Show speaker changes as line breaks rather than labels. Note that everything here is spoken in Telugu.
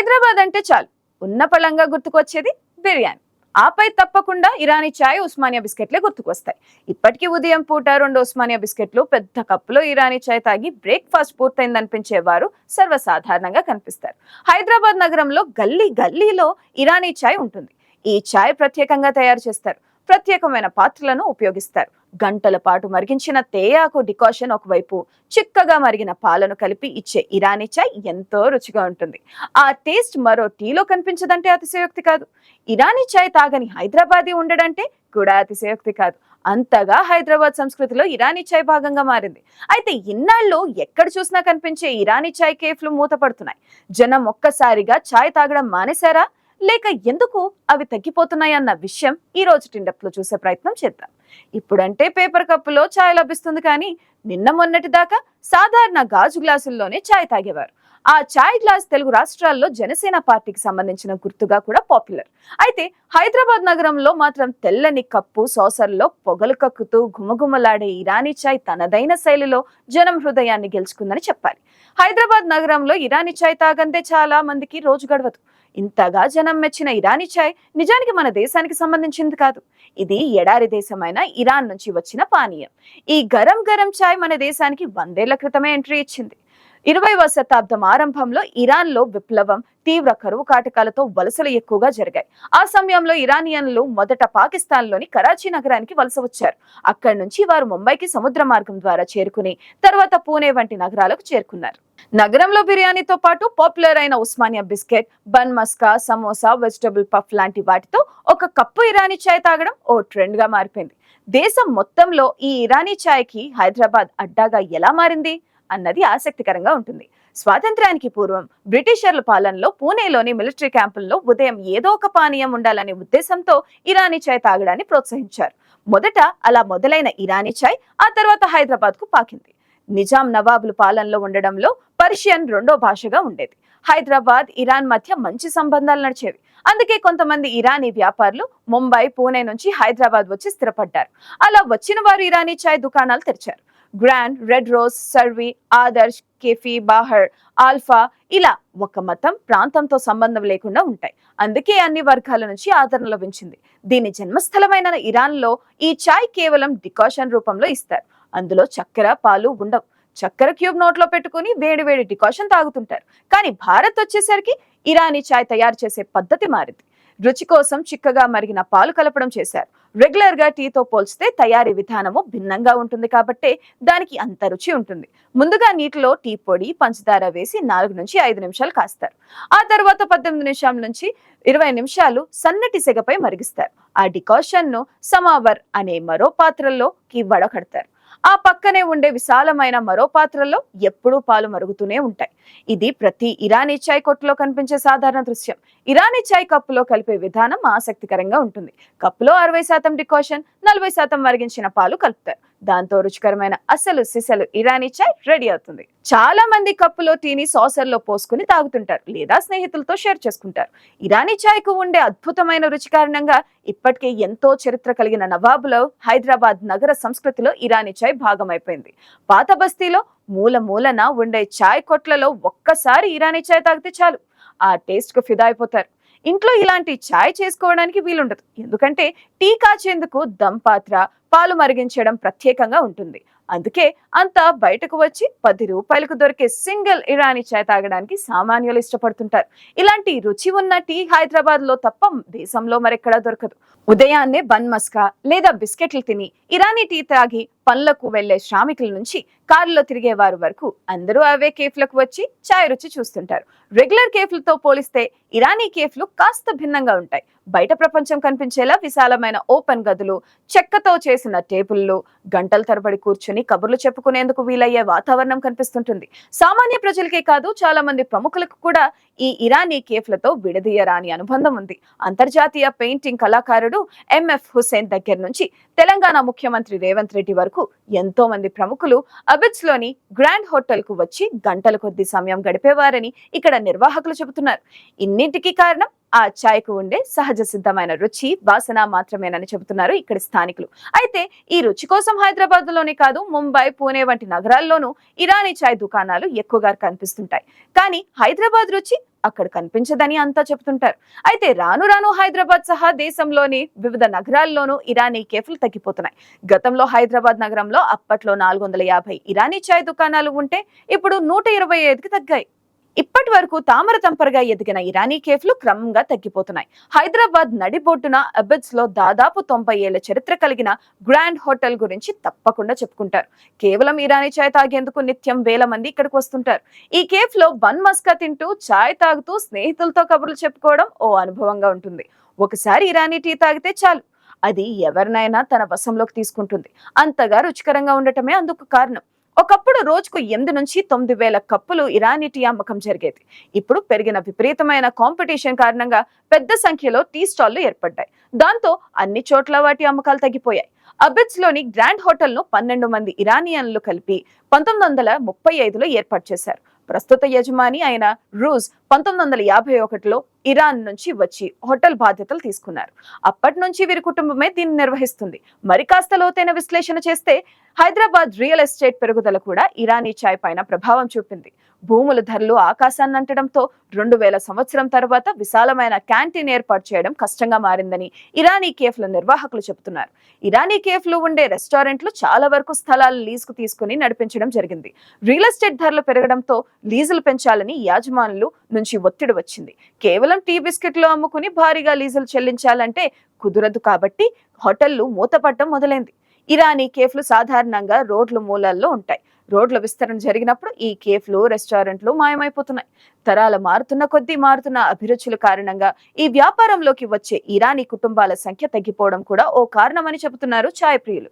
హైదరాబాద్ అంటే చాలు. ఉన్న పళంగా గుర్తుకొచ్చేది బిర్యానీ. ఆపై తప్పకుండా ఇరానీ చాయ్ ఉస్మానియా బిస్కెట్లే గుర్తుకొస్తాయి. ఇప్పటికీ ఉదయం పూట రెండు ఉస్మానియా బిస్కెట్లు పెద్ద కప్పులో ఇరానీ చాయ్ తాగి బ్రేక్ఫాస్ట్ పూర్తయిందనిపించేవారు సర్వసాధారణంగా కనిపిస్తారు. హైదరాబాద్ నగరంలో గల్లీ గల్లీలో ఇరానీ చాయ్ ఉంటుంది. ఈ చాయ్ ప్రత్యేకంగా తయారు చేస్తారు. ప్రత్యేకమైన పాత్రలను ఉపయోగిస్తారు. గంటల పాటు మరిగించిన తేయాకు డికాషన్ ఒకవైపు చిక్కగా మరిగిన పాలను కలిపి ఇచ్చే ఇరానీ చాయ్ ఎంతో రుచిగా ఉంటుంది. ఆ టేస్ట్ మరో టీలో కనిపించదంటే అతిశయోక్తి కాదు. ఇరానీ చాయ్ తాగని హైదరాబాదీ ఉండడంటే కూడా అతిశయోక్తి కాదు. అంతగా హైదరాబాద్ సంస్కృతిలో ఇరానీ చాయ్ భాగంగా మారింది. అయితే ఇన్నాళ్ళు ఎక్కడ చూసినా కనిపించే ఇరానీ చాయ్ కేఫ్లు మూతపడుతున్నాయి. జనం ఒక్కసారిగా చాయ్ తాగడం మానేశారా? లేక ఎందుకు అవి తగ్గిపోతున్నాయన్న విషయం ఈ రోజు టిండప్లో చూసే ప్రయత్నం చేద్దాం. ఇప్పుడంటే పేపర్ కప్పులో ఛాయ్ లభిస్తుంది కానీ నిన్న మొన్నటి దాకా సాధారణ గాజు గ్లాసుల్లోనే ఛాయ్ తాగేవారు. ఆ ఛాయ్ గ్లాస్ తెలుగు రాష్ట్రాల్లో జనసేన పార్టీకి సంబంధించిన గుర్తుగా కూడా పాపులర్. అయితే హైదరాబాద్ నగరంలో మాత్రం తెల్లని కప్పు సోసర్లో పొగలు కక్కుతూ గుమగుమలాడే ఇరానీ చాయ్ తనదైన శైలిలో జనం హృదయాన్ని గెలుచుకుందని చెప్పాలి. హైదరాబాద్ నగరంలో ఇరానీ ఛాయ్ తాగందే చాలా మందికి రోజు గడవదు. ఇంతగా జనం మెచ్చిన ఇరానీ చాయ్ నిజానికి మన దేశానికి సంబంధించింది కాదు. ఇది ఎడారి దేశమైన ఇరాన్ నుంచి వచ్చిన పానీయం. ఈ గరం గరం చాయ్ మన దేశానికి వందేళ్ళ క్రితమే ఎంట్రీ ఇచ్చింది. ఇరవైవ శతాబ్దం ఆరంభంలో ఇరాన్లో విప్లవం తీవ్ర కరువు కాటకాలతో వలసలు ఎక్కువగా జరిగాయి. ఆ సమయంలో ఇరానియన్లు మొదట పాకిస్తాన్లోని కరాచీ నగరానికి వలస వచ్చారు. అక్కడి నుంచి వారు ముంబైకి సముద్ర మార్గం ద్వారా చేరుకుని తర్వాత పూణే వంటి నగరాలకు చేరుకున్నారు. నగరంలో బిర్యానీతో పాటు పాపులర్ అయిన Osmania biscuit bun maska samosa vegetable puff లాంటి వాటితో ఒక కప్పు ఇరానీ చాయ్ తాగడం ఓ ట్రెండ్గా మారిపోయింది. దేశం మొత్తంలో ఈ ఇరానీ చాయ్కి హైదరాబాద్ అడ్డాగా ఎలా మారింది అన్నది ఆసక్తికరంగా ఉంటుంది. స్వాతంత్ర్యానికి పూర్వం బ్రిటిషర్ల పాలనలో పూణేలోని మిలిటరీ క్యాంపుల్లో ఉదయం ఏదో ఒక పానీయం ఉండాలనే ఉద్దేశంతో ఇరానీ చాయ్ తాగడాన్ని ప్రోత్సహించారు. మొదట అలా మొదలైన ఇరానీ చాయ్ ఆ తర్వాత హైదరాబాద్కు పాకింది. నిజాం నవాబుల పాలనలో ఉండడంలో పర్షియన్ రెండో భాషగా ఉండేది. హైదరాబాద్ ఇరాన్ మధ్య మంచి సంబంధాలు నడిచేవి. అందుకే కొంతమంది ఇరానీ వ్యాపారులు ముంబై పూణే నుంచి హైదరాబాద్ వచ్చి స్థిరపడ్డారు. అలా వచ్చిన వారు ఇరానీ చాయ్ దుకాణాలు తెరిచారు. Grand Red Rose Sarvi Adarsh Cafe Bahar Alpha ఇలా ఒక మతం ప్రాంతంతో సంబంధం లేకుండా ఉంటాయి. అందుకే అన్ని వర్గాల నుంచి ఆదరణ లభించింది. దీని జన్మస్థలమైన ఇరాన్లో ఈ చాయ్ కేవలం డికాషన్ రూపంలో ఇస్తారు. అందులో చక్కెర పాలు ఉండవు. చక్కెర క్యూబ్ నోట్లో పెట్టుకుని వేడి వేడి డికాషన్ తాగుతుంటారు. కానీ భారత్ వచ్చేసరికి ఇరానీ చాయ్ తయారు చేసే పద్ధతి మారింది. రుచి కోసం చిక్కగా మరిగిన పాలు కలపడం చేశారు. రెగ్యులర్గా టీతో పోల్చితే తయారీ విధానము భిన్నంగా ఉంటుంది కాబట్టే దానికి అంత రుచి ఉంటుంది. ముందుగా నీటిలో టీ పొడి పంచదార వేసి నాలుగు నుంచి ఐదు నిమిషాలు కాస్తారు. ఆ తర్వాత పద్దెనిమిది నిమిషాల నుంచి ఇరవై నిమిషాలు సన్నటి సెగపై మరిగిస్తారు. ఆ డికాషన్ను సమావర్ అనే మరో పాత్రల్లోకి వడకడతారు. ఆ పక్కనే ఉండే విశాలమైన మరో పాత్రలో ఎప్పుడూ పాలు మరుగుతూనే ఉంటాయి. ఇది ప్రతి ఇరానీ చాయ్ కొట్టులో కనిపించే సాధారణ దృశ్యం. ఇరానీ చాయ్ కప్పులో కలిపే విధానం ఆసక్తికరంగా ఉంటుంది. కప్పులో అరవై శాతం డికాషన్ నలభై శాతం మరిగించిన పాలు కలుపుతారు. దాంతో రుచికరమైన అసలు సిసలు ఇరానీ చాయ్ రెడీ అవుతుంది. చాలా మంది కప్పులో టీని సాసర్లో పోసుకుని తాగుతుంటారు లేదా స్నేహితులతో షేర్ చేసుకుంటారు. ఇరానీ చాయ్కు ఉండే అద్భుతమైన రుచి కారణంగా ఇప్పటికే ఎంతో చరిత్ర కలిగిన నవాబులో హైదరాబాద్ నగర సంస్కృతిలో ఇరానీ చాయ్ భాగమైపోయింది. పాత బస్తీలో మూల మూలన ఉండే చాయ్ కొట్లలో ఒక్కసారి ఇరానీ చాయ్ తాగితే చాలు. ఆ టేస్ట్కు ఫిదా అయిపోతారు. ఇంట్లో ఇలాంటి చాయ్ చేసుకోవడానికి వీలుండదు. ఎందుకంటే టీ కాచేందుకు దంపాత్ర పాలు మరిగించడం ప్రత్యేకంగా ఉంటుంది. అందుకే అంతా బయటకు వచ్చి పది రూపాయలకు దొరికే సింగిల్ ఇరానీ చాయ్ తాగడానికి సామాన్యులు ఇష్టపడుతుంటారు. ఇలాంటి రుచి ఉన్న టీ హైదరాబాద్లో తప్ప దేశంలో మరెక్కడా దొరకదు. ఉదయాన్నే బన్ మస్కా లేదా బిస్కెట్లు తిని ఇరానీ టీ తాగి పనులకు వెళ్ళే శ్రామికుల నుంచి కారులో తిరిగే వారి వరకు అందరూ అవే కేఫ్లకు వచ్చి చాయ్ రుచి చూస్తుంటారు. రెగ్యులర్ కేఫ్లతో పోలిస్తే ఇరానీ కేఫ్లు కాస్త భిన్నంగా ఉంటాయి. బయట ప్రపంచం కనిపించేలా విశాలమైన ఓపెన్ గదులు చెక్కతో చేసిన టేబుల్లు గంటల తరబడి కూర్చుని కబుర్లు చెప్పుకునేందుకు వీలయ్యే వాతావరణం కనిపిస్తుంటుంది. సామాన్య ప్రజలకే కాదు చాలా మంది ప్రముఖులకు కూడా ఈ ఇరానీ కేఫ్లతో విడదీయరాని అనుబంధం ఉంది. అంతర్జాతీయ పెయింటింగ్ కళాకారుడు ఎంఎఫ్ హుసేన్ దగ్గర నుంచి తెలంగాణ ముఖ్యమంత్రి రేవంత్ రెడ్డి వరకు ఎంతో మంది ప్రముఖులు అబిడ్స్లోని గ్రాండ్ హోటల్కు వచ్చి గంటల కొద్ది సమయం గడిపేవారని ఇక్కడ నిర్వాహకులు చెబుతున్నారు. ఇన్నింటికి కారణం ఆ ఛాయ్కు ఉండే సహజ సిద్ధమైన రుచి వాసన మాత్రమేనని చెబుతున్నారు ఇక్కడి స్థానికులు. అయితే ఈ రుచి కోసం హైదరాబాద్లోనే కాదు ముంబై పూణే వంటి నగరాల్లోనూ ఇరానీ చాయ్ దుకాణాలు ఎక్కువగా కనిపిస్తుంటాయి. కానీ హైదరాబాద్ రుచి అక్కడ కనిపించదని అంతా చెబుతుంటారు. అయితే రాను రాను హైదరాబాద్ సహా దేశంలోని వివిధ నగరాల్లోనూ ఇరానీ కేఫ్లు తగ్గిపోతున్నాయి. గతంలో హైదరాబాద్ నగరంలో అప్పట్లో నాలుగు వందల యాభై ఇరానీ చాయ్ దుకాణాలు ఉంటే ఇప్పుడు నూట ఇరవై ఐదుకి తగ్గాయి. ఇప్పటి వరకు తామర తంపరగా ఎదిగిన ఇరానీ కేఫ్లు క్రమంగా తగ్గిపోతున్నాయి. హైదరాబాద్ నడిబొడ్డున అబిడ్స్లో దాదాపు తొంభై ఏళ్ళ చరిత్ర కలిగిన గ్రాండ్ హోటల్ గురించి తప్పకుండా చెప్పుకుంటారు. కేవలం ఇరానీ చాయ్ తాగేందుకు నిత్యం వేల మంది ఇక్కడికి వస్తుంటారు. ఈ కేఫ్లో బన్ మస్కా తింటూ చాయ్ తాగుతూ స్నేహితులతో కబుర్లు చెప్పుకోవడం ఓ అనుభవంగా ఉంటుంది. ఒకసారి ఇరానీ టీ తాగితే చాలు. అది ఎవరినైనా తన వశంలోకి తీసుకుంటుంది. అంతగా రుచికరంగా ఉండటమే అందుకు కారణం. ఒకప్పుడు రోజుకు ఎనిమిది నుంచి తొమ్మిది వేల కప్పులు ఇరానీ టీ అమ్మకం జరిగేది. ఇప్పుడు పెరిగిన విపరీతమైన కాంపిటీషన్ కారణంగా పెద్ద సంఖ్యలో టీ స్టాల్లు ఏర్పడ్డాయి. దాంతో అన్ని చోట్ల వాటి అమ్మకాలు తగ్గిపోయాయి. అబిడ్స్లోని గ్రాండ్ హోటల్ను పన్నెండు మంది ఇరానియన్లు కలిపి పంతొమ్మిది వందల ముప్పై ఐదులో ఏర్పాటు చేశారు. ప్రస్తుత యజమాని అయిన రూజ్ పంతొమ్మిది వందల యాభై ఒకటిలో ఇరాన్ నుంచి వచ్చి హోటల్ బాధ్యతలు తీసుకున్నారు. అప్పటి నుంచి వీరి కుటుంబమే దీన్ని నిర్వహిస్తుంది. మరి కాస్త లోతైన విశ్లేషణ చేస్తే హైదరాబాద్ రియల్ ఎస్టేట్ పెరుగుదల కూడా ఇరానీ చాయ్ పైన ప్రభావం చూపింది. భూముల ధరలు ఆకాశాన్ని అంటడంతో రెండు వేల సంవత్సరం తర్వాత విశాలమైన క్యాంటీన్ ఏర్పాటు చేయడం కష్టంగా మారిందని ఇరానీ కేఫ్ల నిర్వాహకులు చెబుతున్నారు. ఇరానీ కేఫ్లు ఉండే రెస్టారెంట్లు చాలా వరకు స్థలాలు లీజుకు తీసుకుని నడిపించడం జరిగింది. రియల్ ఎస్టేట్ ధరలు పెరగడంతో లీజులు పెంచాలని యాజమానులు నుంచి ఒత్తిడి వచ్చింది. కేవలం టీ బిస్కెట్లు అమ్ముకుని భారీగా లీజులు చెల్లించాలంటే కుదరదు కాబట్టి హోటళ్ళు మూతపడటం మొదలైంది. ఇరానీ కేఫ్లు సాధారణంగా రోడ్ల మూలల్లో ఉంటాయి. రోడ్ల విస్తరణ జరిగినప్పుడు ఈ కేఫ్లు రెస్టారెంట్లు మాయమైపోతున్నాయి. తరాల మారుతున్న కొద్దీ మారుతున్న అభిరుచుల కారణంగా ఈ వ్యాపారంలోకి వచ్చే ఇరానీ కుటుంబాల సంఖ్య తగ్గిపోవడం కూడా ఓ కారణమని చెబుతున్నారు ఛాయ్ ప్రియులు